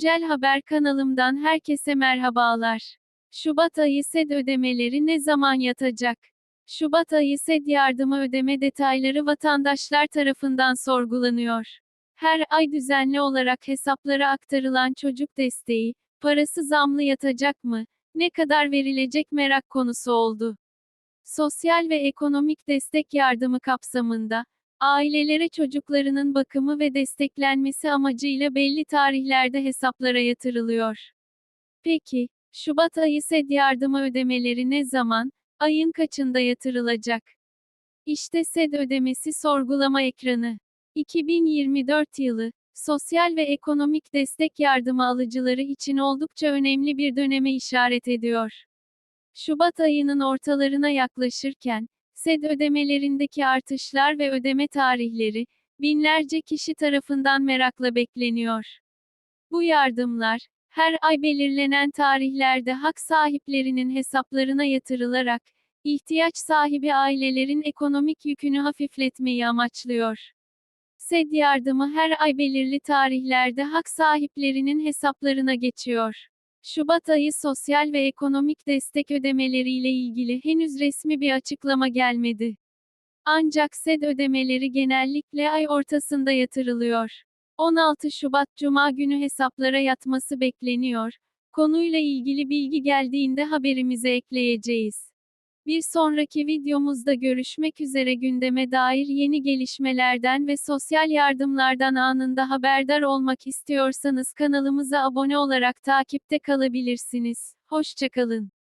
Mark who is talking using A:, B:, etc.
A: Güncel Haber kanalımdan herkese merhabalar. Şubat ayı SED ödemeleri ne zaman yatacak? Şubat ayı SED yardımı ödeme detayları vatandaşlar tarafından sorgulanıyor. Her ay düzenli olarak hesaplara aktarılan çocuk desteği, parası zamlı yatacak mı? Ne kadar verilecek merak konusu oldu. Sosyal ve ekonomik destek yardımı kapsamında, ailelere çocuklarının bakımı ve desteklenmesi amacıyla belli tarihlerde hesaplara yatırılıyor. Peki, Şubat ayı SED yardımı ödemeleri ne zaman, ayın kaçında yatırılacak? İşte SED ödemesi sorgulama ekranı. 2024 yılı, sosyal ve ekonomik destek yardımı alıcıları için oldukça önemli bir döneme işaret ediyor. Şubat ayının ortalarına yaklaşırken, SED ödemelerindeki artışlar ve ödeme tarihleri, binlerce kişi tarafından merakla bekleniyor. Bu yardımlar, her ay belirlenen tarihlerde hak sahiplerinin hesaplarına yatırılarak, ihtiyaç sahibi ailelerin ekonomik yükünü hafifletmeyi amaçlıyor. SED yardımı her ay belirli tarihlerde hak sahiplerinin hesaplarına geçiyor. Şubat ayı sosyal ve ekonomik destek ödemeleriyle ilgili henüz resmi bir açıklama gelmedi. Ancak SED ödemeleri genellikle ay ortasında yatırılıyor. 16 Şubat Cuma günü hesaplara yatması bekleniyor. Konuyla ilgili bilgi geldiğinde haberimize ekleyeceğiz. Bir sonraki videomuzda görüşmek üzere gündeme dair yeni gelişmelerden ve sosyal yardımlardan anında haberdar olmak istiyorsanız kanalımıza abone olarak takipte kalabilirsiniz. Hoşçakalın.